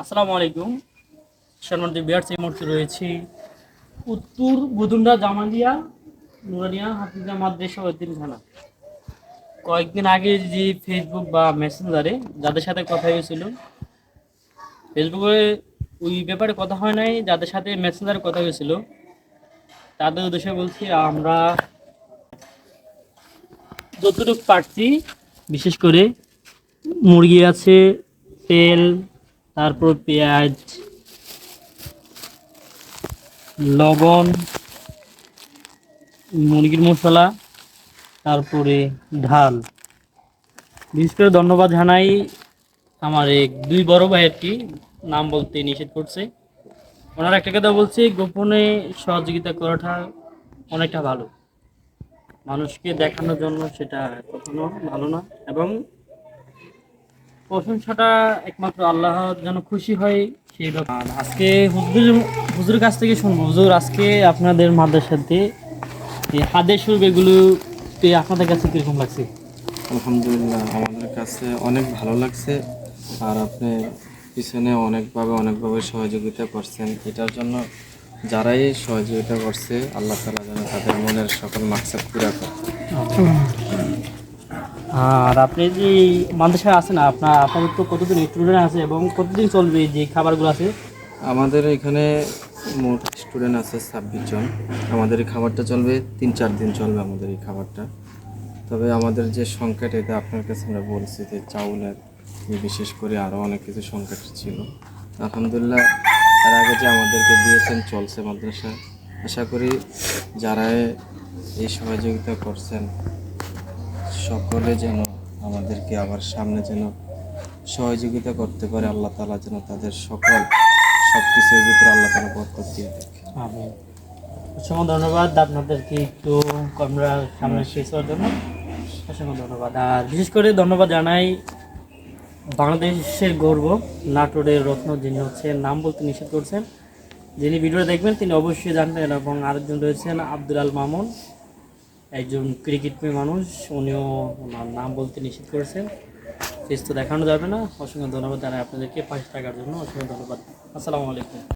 আসসালামু আলাইকুম। সম্মানিত বিয়ার্স এই রয়েছি উত্তর বুদুন্ডা জামালিয়া, নুরানিয়া, হাফিজা মাদ্রাসা থানা কয়েকদিন আগে যে ফেসবুক বা মেসেঞ্জারে যাদের সাথে কথা হয়েছিল ফেসবুকে ওই ব্যাপারে কথা হয় নাই, যাদের সাথে মেসেঞ্জারে কথা হয়েছিল, তাদের উদ্দেশ্যে বলছি আমরা যতটুকু পারছি, বিশেষ করে মুরগি আছে, তেল তারপর পেঁয়াজ, লবণ, মুরগির মশলা, তারপরে ঢাল। বিশেষ করে ধন্যবাদ জানাই আমার এক দুই বড় ভাইয়েরটি নাম বলতে নিষেধ করছে। ওনার একটা কথা বলছি, গোপনে সহযোগিতা করাটা অনেকটা ভালো। মানুষকে দেখানোর জন্য সেটা কখনো ভালো না, এবং প্রশংসাটা একমাত্র আল্লাহ যেন খুশি হয় সেই ব্যাপার। আজকে হুজুর হুজুরের কাছ থেকে শুনব। হুজুর আজকে আপনাদের মাদ্রাসাতে এই হাদের সুর এগুলো পেয়ে আপনাদের কাছে কীরকম লাগছে? আলহামদুলিল্লাহ আমাদের কাছে অনেক ভালো লাগছে। আর আপনি পিছনে অনেকভাবে অনেকভাবে সহযোগিতা করছেন। এটার জন্য যারাই সহযোগিতা করছে আল্লাহ তালা যেন তাদের মনের সকল মাকসাদ পুরা করে। আর আপনি যে মাদ্রাসায় আছেন, আপনার আপনাদের তো কতদিন স্টুডেন্ট আছে এবং কতদিন চলবে যে খাবারগুলো আছে? আমাদের এখানে মোট স্টুডেন্ট আছে ছাব্বিশ জন। আমাদের এই খাবারটা চলবে, তিন চার দিন চলবে আমাদের এই খাবারটা। তবে আমাদের যে সংকট এটা আপনার কাছে আমরা বলছি যে চাউলের বিশেষ করে আরও অনেক কিছু সংকট ছিল। আলহামদুলিল্লাহ এর আগে যে আমাদেরকে দিয়েছেন চলছে মাদ্রাসা। আশা করি যারা এই সহযোগিতা করছেন সকলে যেন আমাদেরকে আবার সামনে যেন সহযোগিতা করতে পারে, আল্লাহ তালা যেন তাদের সকল সব কিছুর ভিতরে আল্লাহ তালা বরকত দিয়ে দেখে আমি অসংখ্য ধন্যবাদ আপনাদেরকে একটু আমরা সামনে শেষ হওয়ার জন্য। অসংখ্য ধন্যবাদ। আর বিশেষ করে ধন্যবাদ জানাই বাংলাদেশের গর্ব নাটোরের রত্ন, যিনি হচ্ছেন, নাম বলতে নিষেধ করছেন। যিনি ভিডিওটা দেখবেন, তিনি অবশ্যই জানবেন এবং আরেকজন রয়েছেন আব্দুল আল মামুন। একজন ক্রিকেট প্রিয় মানুষ, উনিও ওনার নাম বলতে নিষেধ করেছেন। ফেস তো দেখানো যাবে না। অসংখ্য ধন্যবাদ জানাই আপনাদেরকে। পাশে থাকার জন্য অসংখ্য ধন্যবাদ। আসসালামু আলাইকুম।